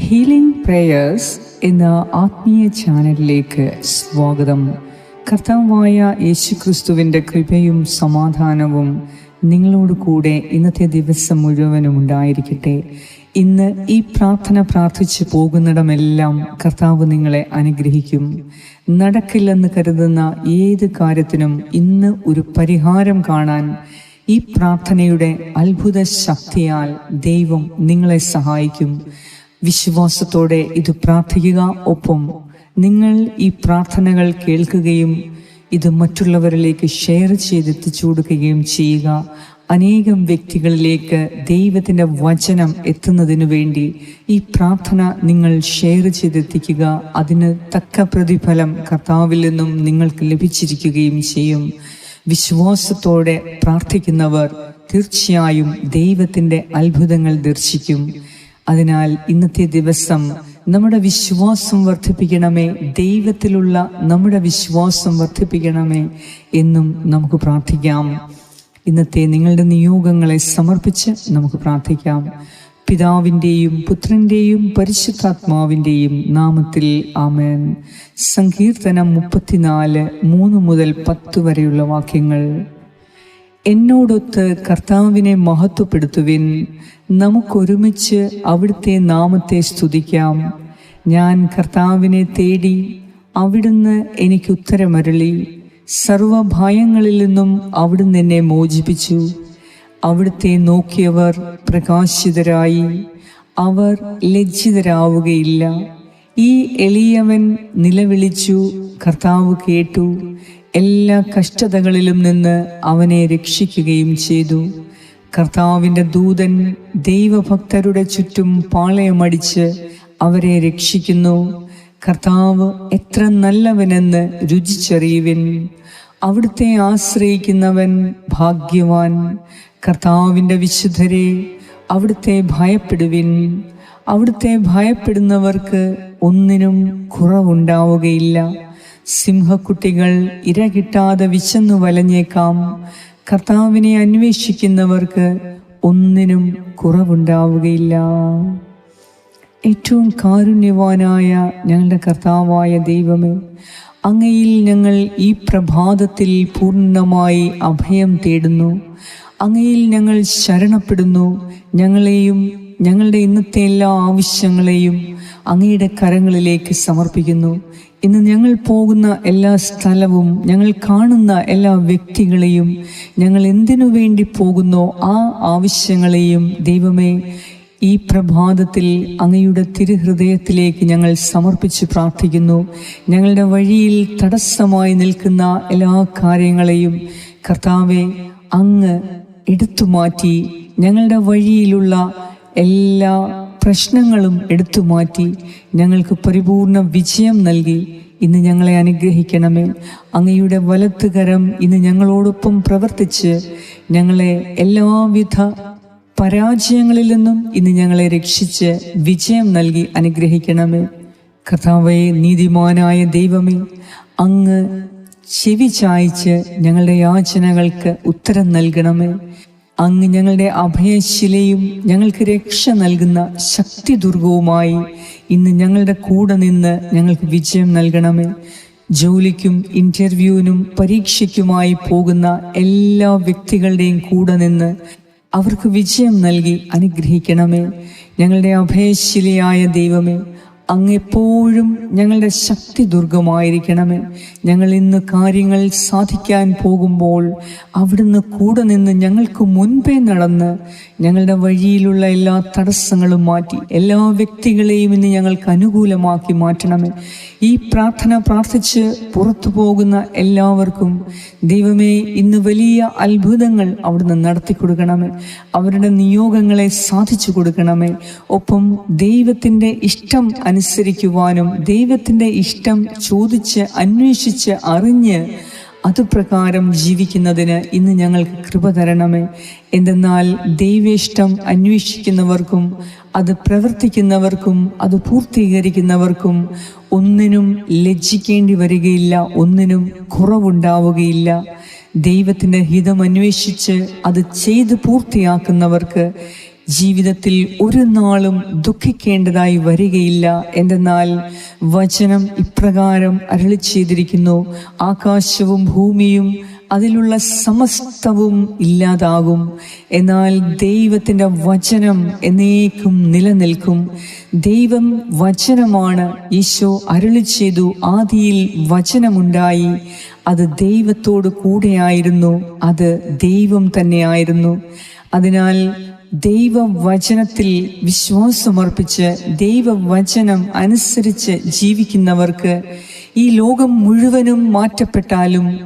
Healing prayers എന്ന ആത്മീയ ചാനലിലേക്ക് സ്വാഗതം. കർത്താവായ യേശുക്രിസ്തുവിന്റെ കൃപയും സമാധാനവും നിങ്ങളോട് കൂടെ ഇന്നത്തെ ദിവസം മുഴുവനും ഉണ്ടായിരിക്കട്ടെ. ഇന്ന് ഈ പ്രാർത്ഥന പ്രാർത്ഥിച്ച് പോകുന്നിടമെല്ലാം കർത്താവ് നിങ്ങളെ അനുഗ്രഹിക്കും. നടക്കില്ലെന്ന് കരുതുന്ന ഏത് കാര്യത്തിനും ഇന്ന് ഒരു പരിഹാരം കാണാൻ ഈ പ്രാർത്ഥനയുടെ അത്ഭുത ശക്തിയാൽ ദൈവം നിങ്ങളെ സഹായിക്കും. വിശ്വാസത്തോടെ ഇത് പ്രാർത്ഥിക്കുക. ഒപ്പം നിങ്ങൾ ഈ പ്രാർത്ഥനകൾ കേൾക്കുകയും ഇത് മറ്റുള്ളവരിലേക്ക് ഷെയർ ചെയ്തെത്തിച്ചു കൊടുക്കുകയും ചെയ്യുക. അനേകം വ്യക്തികളിലേക്ക് ദൈവത്തിന്റെ വചനം എത്തുന്നതിനു വേണ്ടി ഈ പ്രാർത്ഥന നിങ്ങൾ ഷെയർ ചെയ്തെത്തിക്കുക. അതിന് തക്ക പ്രതിഫലം കർത്താവിൽ നിന്നും നിങ്ങൾക്ക് ലഭിച്ചിരിക്കുകയും ചെയ്യും. വിശ്വാസത്തോടെ പ്രാർത്ഥിക്കുന്നവർ തീർച്ചയായും ദൈവത്തിന്റെ അത്ഭുതങ്ങൾ ദർശിക്കും. അതിനാൽ ഇന്നത്തെ ദിവസം നമ്മുടെ വിശ്വാസം വർദ്ധിപ്പിക്കണമേ ദൈവത്തിലുള്ള നമ്മുടെ വിശ്വാസം വർദ്ധിപ്പിക്കണമേ എന്നും നമുക്ക് പ്രാർത്ഥിക്കാം. ഇന്നത്തെ നിങ്ങളുടെ നിയോഗങ്ങളെ സമർപ്പിച്ച് നമുക്ക് പ്രാർത്ഥിക്കാം. പിതാവിന്റെയും പുത്രന്റെയും പരിശുദ്ധാത്മാവിന്റെയും നാമത്തിൽ ആമേൻ. സങ്കീർത്തനം മുപ്പത്തിനാല് മൂന്ന് മുതൽ പത്ത് വരെയുള്ള വാക്യങ്ങൾ. എന്നോടൊത്ത് കർത്താവിനെ മഹത്വപ്പെടുത്തുവിൻ. നമുക്കൊരുമിച്ച് അവിടുത്തെ നാമത്തെ സ്തുതിക്കാം. ഞാൻ കർത്താവിനെ തേടി അവിടുന്ന് എനിക്ക് ഉത്തരമരളി. സർവഭയങ്ങളിൽ നിന്നും അവിടുന്ന് എന്നെ മോചിപ്പിച്ചു. അവിടുത്തെ നോക്കിയവർ പ്രകാശിതരായി. അവർ ലജ്ജിതരാവുകയില്ല. ഈ എളിയവൻ നിലവിളിച്ചു കർത്താവ് കേട്ടു. എല്ലാ കഷ്ടതകളിലും നിന്ന് അവനെ രക്ഷിക്കുകയും ചെയ്തു. കർത്താവിന്റെ ദൂതൻ ദൈവഭക്തരുടെ ചുറ്റും പാളയമടിച്ച് അവരെ രക്ഷിക്കുന്നു. കർത്താവ് എത്ര നല്ലവനെന്ന് രുചിച്ചറിയുവിൻ. അവിടുത്തെ ആശ്രയിക്കുന്നവൻ ഭാഗ്യവാൻ. കർത്താവിന്റെ വിശുദ്ധരെ അവിടുത്തെ ഭയപ്പെടുവിൻ. അവിടുത്തെ ഭയപ്പെടുന്നവർക്ക് ഒന്നിനും കുറവുണ്ടാവുകയില്ല. സിംഹക്കുട്ടികൾ ഇര കിട്ടാതെ വിശന്നു വലഞ്ഞേക്കാം. കർത്താവിനെ അന്വേഷിക്കുന്നവർക്ക് ഒന്നിനും കുറവുണ്ടാവുകയില്ല. ഏറ്റവും കാരുണ്യവാനായ ഞങ്ങളുടെ കർത്താവായ ദൈവമേ അങ്ങയിൽ ഞങ്ങൾ ഈ പ്രഭാതത്തിൽ പൂർണമായി അഭയം തേടുന്നു. അങ്ങയിൽ ഞങ്ങൾ ശരണപ്പെടുന്നു. ഞങ്ങളെയും ഞങ്ങളുടെ ഇന്നത്തെ എല്ലാ ആവശ്യങ്ങളെയും അങ്ങയുടെ കരങ്ങളിലേക്ക് സമർപ്പിക്കുന്നു. ഇന്ന് ഞങ്ങൾ പോകുന്ന എല്ലാ സ്ഥലവും ഞങ്ങൾ കാണുന്ന എല്ലാ വ്യക്തികളെയും ഞങ്ങൾ എന്തിനു വേണ്ടി പോകുന്നോ ആ ആവശ്യങ്ങളെയും ദൈവമേ ഈ പ്രഭാതത്തിൽ അങ്ങയുടെ തിരുഹൃദയത്തിലേക്ക് ഞങ്ങൾ സമർപ്പിച്ച് പ്രാർത്ഥിക്കുന്നു. ഞങ്ങളുടെ വഴിയിൽ തടസ്സമായി നിൽക്കുന്ന എല്ലാ കാര്യങ്ങളെയും കർത്താവെ അങ്ങ് എടുത്തു മാറ്റി ഞങ്ങളുടെ വഴിയിലുള്ള എല്ലാ പ്രശ്നങ്ങളും എടുത്തു മാറ്റി ഞങ്ങൾക്ക് പരിപൂർണ വിജയം നൽകി. ഇന്ന് ഞങ്ങളെ അനുഗ്രഹിക്കണമേ. അങ്ങയുടെ വലത്തുകരം ഇന്ന് ഞങ്ങളോടൊപ്പം പ്രവർത്തിച്ച് ഞങ്ങളെ എല്ലാവിധ പരാജയങ്ങളിൽ നിന്നും ഇന്ന് ഞങ്ങളെ രക്ഷിച്ച് വിജയം നൽകി അനുഗ്രഹിക്കണമേ. കഥാവയെ നീതിമാനായ ദൈവമേ അങ്ങ് ചെവി ചായ്ച്ച് ഞങ്ങളുടെ യാചനകൾക്ക് ഉത്തരം നൽകണമേ. അങ്ങ് ഞങ്ങളുടെ അഭയശിലയും ഞങ്ങൾക്ക് രക്ഷ നൽകുന്ന ശക്തി ദുർഗവുമായി ഇന്ന് ഞങ്ങളുടെ കൂടെ നിന്ന് ഞങ്ങൾക്ക് വിജയം നൽകണമേ. ജോലിക്കും ഇന്റർവ്യൂവിനും പരീക്ഷയ്ക്കുമായി പോകുന്ന എല്ലാ വ്യക്തികളുടെയും കൂടെ നിന്ന് അവർക്ക് വിജയം നൽകി അനുഗ്രഹിക്കണമേ. ഞങ്ങളുടെ അഭയശിലയായ ദൈവമേ അങ്ങ് എപ്പോഴും ഞങ്ങളുടെ ശക്തി ദുർഗമായിരിക്കണമേ. ഞങ്ങൾ ഇന്ന് കാര്യങ്ങൾ സാധിക്കാൻ പോകുമ്പോൾ അവിടുന്ന് കൂടെ നിന്ന് ഞങ്ങൾക്ക് മുൻപേ നടന്ന് ഞങ്ങളുടെ വഴിയിലുള്ള എല്ലാ തടസ്സങ്ങളും മാറ്റി എല്ലാ വ്യക്തികളെയും ഇന്ന് ഞങ്ങൾക്ക് അനുകൂലമാക്കി മാറ്റണമേ. ഈ പ്രാർത്ഥന പ്രാർത്ഥിച്ച് പുറത്തു പോകുന്ന എല്ലാവർക്കും ദൈവമേ ഇന്ന് വലിയ അത്ഭുതങ്ങൾ അവിടുന്ന് നടത്തി കൊടുക്കണമേ. അവരുടെ നിയോഗങ്ങളെ സാധിച്ചു കൊടുക്കണമേ. ഒപ്പം ദൈവത്തിന്റെ ഇഷ്ടം അനുസരിക്കുവാനും ദൈവത്തിന്റെ ഇഷ്ടം ചോദിച്ച് അന്വേഷിച്ച് അറിഞ്ഞ് അതുപ്രകാരം ജീവിക്കുന്നതിന് ഇന്ന് ഞങ്ങൾക്ക് കൃപ തരണമേ. എന്തെന്നാൽ ദൈവേഷ്ടം അന്വേഷിക്കുന്നവർക്കും അത് പ്രവർത്തിക്കുന്നവർക്കും അത് പൂർത്തീകരിക്കുന്നവർക്കും ഒന്നിനും ലജ്ജിക്കേണ്ടി വരികയില്ല ഒന്നിനും കുറവുണ്ടാവുകയില്ല. ദൈവത്തിന്റെ ഹിതം അന്വേഷിച്ച് അത് ചെയ്ത് പൂർത്തിയാക്കുന്നവർക്ക് ജീവിതത്തിൽ ഒരു നാളും ദുഃഖിക്കേണ്ടതായി വരികയില്ല. എന്തെന്നാൽ വചനം ഇപ്രകാരം അരളി ചെയ്തിരിക്കുന്നു. ആകാശവും ഭൂമിയും അതിലുള്ള സമസ്തവും ഇല്ലാതാകും. എന്നാൽ ദൈവത്തിന്റെ വചനം എന്നേക്കും നിലനിൽക്കും. ദൈവം വചനമാണ്. ഈശോ അരുളി ചെയ്തു ആദിയിൽ വചനമുണ്ടായി. അത് ദൈവത്തോട് കൂടെയായിരുന്നു. അത് ദൈവം തന്നെയായിരുന്നു. അതിനാൽ ദൈവവചനത്തിൽ വിശ്വാസമർപ്പിച്ച് ദൈവവചനം അനുസരിച്ച് ജീവിക്കുന്നവർക്ക് ഈ ലോകം മുഴുവനും മാറ്റപ്പെട്ടാലും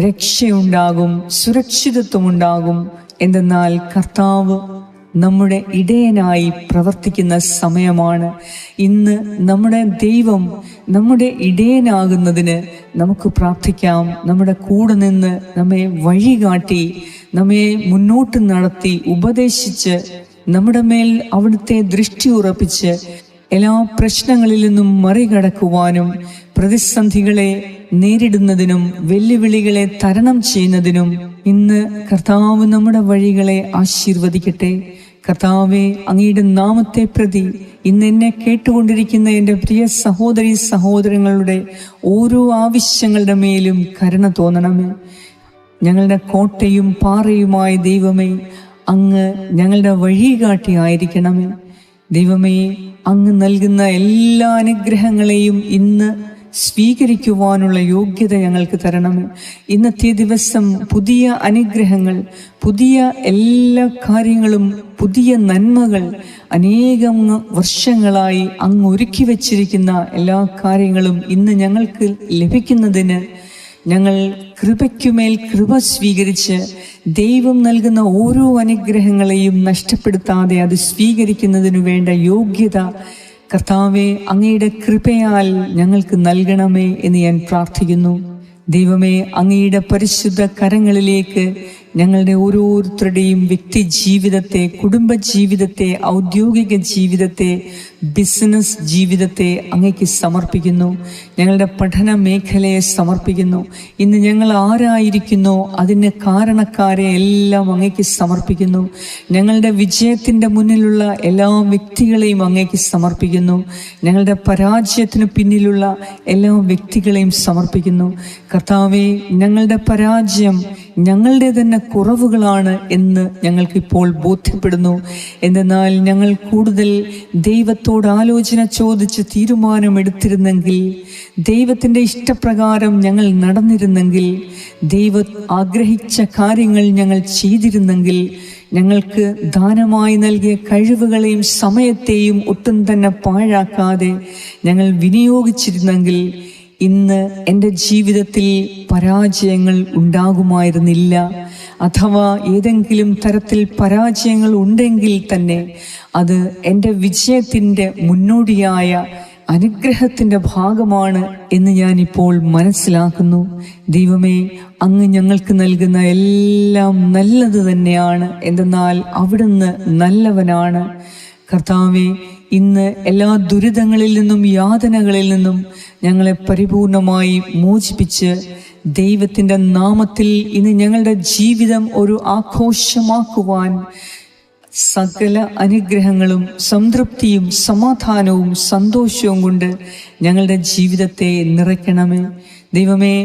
രക്ഷയുണ്ടാകും സുരക്ഷിതത്വമുണ്ടാകും. എന്തെന്നാൽ കർത്താവ് നമ്മുടെ ഇടയനായി പ്രവർത്തിക്കുന്ന സമയമാണ്. ഇന്ന് നമ്മുടെ ദൈവം നമ്മുടെ ഇടയനാകുന്നതിന് നമുക്ക് പ്രാർത്ഥിക്കാം. നമ്മുടെ കൂടെ നിന്ന് നമ്മെ വഴികാട്ടി നമ്മെ മുന്നോട്ട് നടത്തി ഉപദേശിച്ച് നമ്മുടെ മേൽ അവിടുത്തെ ദൃഷ്ടി ഉറപ്പിച്ച് എല്ലാ പ്രശ്നങ്ങളിൽ നിന്നും മറികടക്കുവാനും പ്രതിസന്ധികളെ നേരിടുന്നതിനും വെല്ലുവിളികളെ തരണം ചെയ്യുന്നതിനും ഇന്ന് കർത്താവ് നമ്മുടെ വഴികളെ ആശീർവദിക്കട്ടെ. കർത്താവെ അങ്ങയുടെ നാമത്തെ പ്രതി ഇന്ന് എന്നെ കേട്ടുകൊണ്ടിരിക്കുന്ന എന്റെ പ്രിയ സഹോദരി സഹോദരങ്ങളുടെ ഓരോ ആവശ്യങ്ങളുടെ മേലും കരുണ തോന്നണമേ. ഞങ്ങളുടെ കോട്ടയും പാറയുമായ ദൈവമേ അങ്ങ് ഞങ്ങളുടെ വഴികാട്ടിയായിരിക്കണമേ ദൈവമേ അങ്ങ് നൽകുന്ന എല്ലാ അനുഗ്രഹങ്ങളെയും ഇന്ന് സ്വീകരിക്കുവാനുള്ള യോഗ്യത ഞങ്ങൾക്ക് തരണമേ ഇന്നത്തെ ദിവസം പുതിയ അനുഗ്രഹങ്ങൾ പുതിയ എല്ലാ കാര്യങ്ങളും പുതിയ നന്മകൾ അനേകം വർഷങ്ങളായി അങ്ങ് ഒരുക്കി വച്ചിരിക്കുന്ന എല്ലാ കാര്യങ്ങളും ഇന്ന് ഞങ്ങൾക്ക് ലഭിക്കുന്നതിന് ഞങ്ങൾ കൃപയ്ക്കുമേൽ കൃപ സ്വീകരിച്ച് ദൈവം നൽകുന്ന ഓരോ അനുഗ്രഹങ്ങളെയും നഷ്ടപ്പെടുത്താതെ അത് സ്വീകരിക്കുന്നതിനു വേണ്ട യോഗ്യത കർത്താവെ അങ്ങയുടെ കൃപയാൽ ഞങ്ങൾക്ക് നൽകണമേ എന്ന് ഞാൻ പ്രാർത്ഥിക്കുന്നു. ദൈവമേ അങ്ങയുടെ പരിശുദ്ധ കരങ്ങളിലേക്ക് ഞങ്ങളുടെ ഓരോരുത്തരുടെയും വ്യക്തി ജീവിതത്തെ കുടുംബ ജീവിതത്തെ ഔദ്യോഗിക ജീവിതത്തെ ബിസിനസ് ജീവിതത്തെ അങ്ങയ്ക്ക് സമർപ്പിക്കുന്നു. ഞങ്ങളുടെ പഠന മേഖലയെ സമർപ്പിക്കുന്നു. ഇന്ന് ഞങ്ങൾ ആരായിരിക്കുന്നു അതിന് കാരണക്കാരെ എല്ലാം അങ്ങയ്ക്ക് സമർപ്പിക്കുന്നു. ഞങ്ങളുടെ വിജയത്തിന്റെ മുന്നിലുള്ള എല്ലാ വ്യക്തികളെയും അങ്ങയ്ക്ക് സമർപ്പിക്കുന്നു. ഞങ്ങളുടെ പരാജയത്തിനു പിന്നിലുള്ള എല്ലാ വ്യക്തികളെയും സമർപ്പിക്കുന്നു. കർത്താവെ ഞങ്ങളുടെ പരാജയം ഞങ്ങളുടെ തന്നെ കുറവുകളാണ് എന്ന് ഞങ്ങൾക്കിപ്പോൾ ബോധ്യപ്പെടുന്നു. എന്തെന്നാൽ ഞങ്ങൾ കൂടുതൽ ദൈവത്തോട് ആലോചന ചോദിച്ച് തീരുമാനമെടുത്തിരുന്നെങ്കിൽ ദൈവത്തിന്റെ ഇഷ്ടപ്രകാരം ഞങ്ങൾ നടന്നിരുന്നെങ്കിൽ ദൈവ ആഗ്രഹിച്ച കാര്യങ്ങൾ ഞങ്ങൾ ചെയ്തിരുന്നെങ്കിൽ ഞങ്ങൾക്ക് ദാനമായി നൽകിയ കഴിവുകളെയും സമയത്തെയും ഒട്ടും തന്നെ പാഴാക്കാതെ ഞങ്ങൾ വിനിയോഗിച്ചിരുന്നെങ്കിൽ ഇന്ന് എന്റെ ജീവിതത്തിൽ പരാജയങ്ങൾ ഉണ്ടാകുമായിരുന്നില്ല. അഥവാ ഏതെങ്കിലും തരത്തിൽ പരാജയങ്ങൾ ഉണ്ടെങ്കിൽ തന്നെ അത് എന്റെ വിജയത്തിന്റെ മുന്നോടിയായ അനുഗ്രഹത്തിന്റെ ഭാഗമാണ് എന്ന് ഞാനിപ്പോൾ മനസ്സിലാക്കുന്നു. ദൈവമേ അങ്ങ് ഞങ്ങൾക്ക് നൽകുന്ന എല്ലാം നല്ലത് തന്നെയാണ്. എന്തെന്നാൽ അവിടുന്ന് നല്ലവനാണ്. കർത്താവെ ഇന്ന് എല്ലാ ദുരിതങ്ങളിൽ നിന്നും യാതനകളിൽ നിന്നും ഞങ്ങളെ പരിപൂർണമായി മോചിപ്പിച്ച് ദൈവത്തിന്റെ നാമത്തിൽ ഇന്ന് ഞങ്ങളുടെ ജീവിതം ഒരു ആഘോഷമാക്കുവാൻ സകല അനുഗ്രഹങ്ങളും സംതൃപ്തിയും സമാധാനവും സന്തോഷവും കൊണ്ട് ഞങ്ങളുടെ ജീവിതത്തെ നിറയ്ക്കണമേ. ദൈവമേ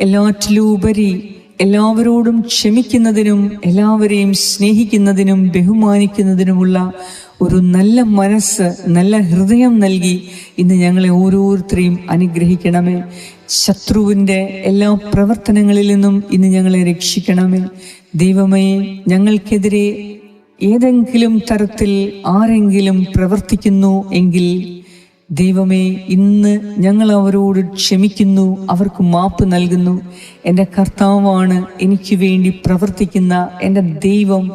എല്ലാറ്റിലുപരി എല്ലാവരോടും ക്ഷമിക്കുന്നതിനും എല്ലാവരെയും സ്നേഹിക്കുന്നതിനും ബഹുമാനിക്കുന്നതിനുമുള്ള ഒരു നല്ല മനസ്സ് നല്ല ഹൃദയം നൽകി ഇന്ന് ഞങ്ങളെ ഓരോരുത്തരെയും അനുഗ്രഹിക്കണമേ. ശത്രുവിന്റെ എല്ലാ പ്രവർത്തനങ്ങളിൽ നിന്നും ഇന്ന് ഞങ്ങളെ രക്ഷിക്കണമേ. ദൈവമേ ഞങ്ങൾക്കെതിരെ ഏതെങ്കിലും തരത്തിൽ ആരെങ്കിലും പ്രവർത്തിക്കുന്നു എങ്കിൽ ദൈവമേ ഇന്ന് ഞങ്ങൾ അവരോട് ക്ഷമിക്കുന്നു അവർക്ക് മാപ്പ് നൽകുന്നു. എന്റെ കർത്താവാണ് എനിക്ക് വേണ്ടി പ്രവർത്തിക്കുന്ന എന്റെ ദൈവം.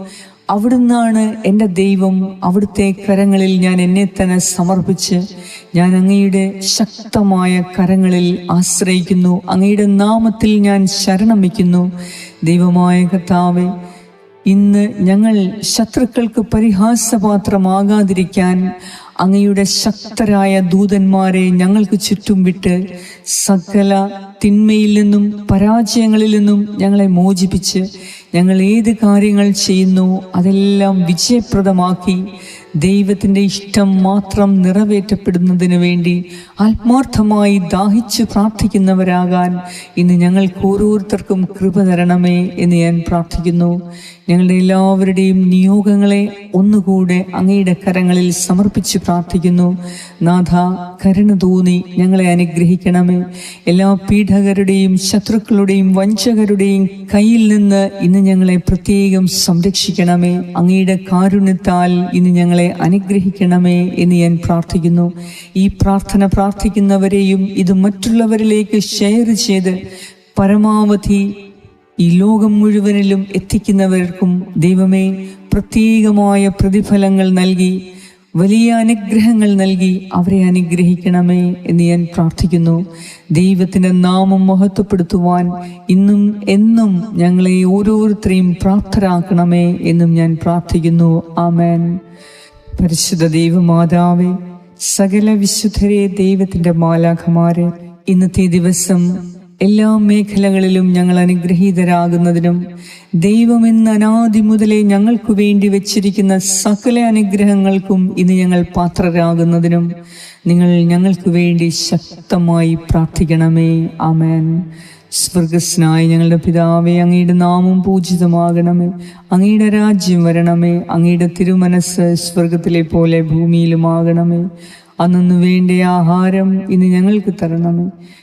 അവിടുന്നാണ് എന്റെ ദൈവം അവിടുത്തെ കരങ്ങളിൽ ഞാൻ എന്നെ തന്നെ സമർപ്പിച്ച് ഞാൻ അങ്ങയുടെ ശക്തമായ കരങ്ങളിൽ ആശ്രയിക്കുന്നു. അങ്ങയുടെ നാമത്തിൽ ഞാൻ ശരണം വയ്ക്കുന്നു. ദൈവമായ കർത്താവെ ഇന്ന് ഞങ്ങൾ ശത്രുക്കൾക്ക് പരിഹാസപാത്രമാകാതിരിക്കാൻ അങ്ങയുടെ ശക്തരായ ദൂതന്മാരെ ഞങ്ങൾക്ക് ചുറ്റും വിട്ട് സകല തിന്മയിൽ നിന്നും പരാജയങ്ങളിൽ നിന്നും ഞങ്ങളെ മോചിപ്പിച്ച് ഞങ്ങൾ ഏത് കാര്യങ്ങൾ ചെയ്യുന്നു അതെല്ലാം വിജയപ്രദമാക്കി ദൈവത്തിന്റെ ഇഷ്ടം മാത്രം നിറവേറ്റപ്പെടുന്നതിന് വേണ്ടി ആത്മാർത്ഥമായി ദാഹിച്ചു പ്രാർത്ഥിക്കുന്നവരാകാൻ ഇന്ന് ഞങ്ങൾക്ക് ഓരോരുത്തർക്കും കൃപ തരണമേ എന്ന് ഞാൻ പ്രാർത്ഥിക്കുന്നു. ഞങ്ങളുടെ എല്ലാവരുടെയും നിയോഗങ്ങളെ ഒന്നുകൂടെ അങ്ങയുടെ കരങ്ങളിൽ സമർപ്പിച്ച് പ്രാർത്ഥിക്കുന്നു. നാഥ കരുണ തോന്നി ഞങ്ങളെ അനുഗ്രഹിക്കണമേ. എല്ലാ പീഡകരുടെയും ശത്രുക്കളുടെയും വഞ്ചകരുടെയും കയ്യിൽ നിന്ന് ഇന്ന് ഞങ്ങളെ പ്രത്യേകം സംരക്ഷിക്കണമേ. അങ്ങയുടെ കാരുണ്യത്താൽ ഇന്ന് ഞങ്ങളെ അനുഗ്രഹിക്കണമേ എന്ന് ഞാൻ പ്രാർത്ഥിക്കുന്നു. ഈ പ്രാർത്ഥന പ്രാർത്ഥിക്കുന്നവരെയും ഇത് മറ്റുള്ളവരിലേക്ക് ഷെയർ ചെയ്ത് പരമാവധി ഈ ലോകം മുഴുവനിലും എത്തിക്കുന്നവർക്കും ദൈവമേ പ്രത്യേകമായ പ്രതിഫലങ്ങൾ നൽകി വലിയ അനുഗ്രഹങ്ങൾ നൽകി അവരെ അനുഗ്രഹിക്കണമേ എന്ന് ഞാൻ പ്രാർത്ഥിക്കുന്നു. ദൈവത്തിന്റെ നാമം മഹത്വപ്പെടുത്തുവാൻ ഇന്നും എന്നും ഞങ്ങളെ ഓരോരുത്തരെയും പ്രാപ്തരാക്കണമേ എന്നും ഞാൻ പ്രാർത്ഥിക്കുന്നു. ആമേൻ. പരിശുദ്ധ ദൈവമാതാവേ സകല വിശുദ്ധരെ ദൈവത്തിന്റെ മാലാഖമാരെ ഇന്നത്തെ ദിവസം എല്ലാ മേഖലകളിലും ഞങ്ങൾ അനുഗ്രഹീതരാകുന്നതിനും ദൈവമെന്ന അനാദി മുതലേ ഞങ്ങൾക്ക് വേണ്ടി വെച്ചിരിക്കുന്ന സകല അനുഗ്രഹങ്ങൾക്കും ഇന്ന് ഞങ്ങൾ പാത്രരാകുന്നതിനും നിങ്ങൾ ഞങ്ങൾക്ക് വേണ്ടി ശക്തമായി പ്രാർത്ഥിക്കണമേ. ആമേൻ. സ്വർഗസ്നായ ഞങ്ങളുടെ പിതാവേ അങ്ങയുടെ നാമം പൂജിതമാകണമേ. അങ്ങയുടെ രാജ്യം വരണമേ. അങ്ങയുടെ തിരുമനസ് സ്വർഗത്തിലെ പോലെ ഭൂമിയിലുമാകണമേ. അന്നു വേണ്ട ആഹാരം ഇന്ന് ഞങ്ങൾക്ക് തരണമേ.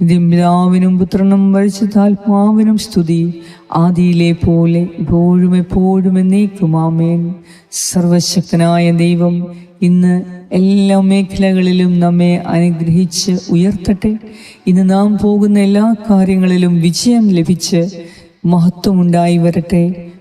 പിതാവിനും പുത്രനും പരിശുദ്ധാത്മാവിനും സ്തുതി. ആദിയിലെ പോലെ ഇപ്പോഴും എപ്പോഴും എന്നേക്കും ആമേൻ. സർവശക്തനായ ദൈവം ഇന്ന് എല്ലാ മേഖലകളിലും നമ്മെ അനുഗ്രഹിച്ച് ഉയർത്തട്ടെ. ഇന്ന് നാം പോകുന്ന എല്ലാ കാര്യങ്ങളിലും വിജയം ലഭിച്ച് മഹത്വമുണ്ടായി വരട്ടെ.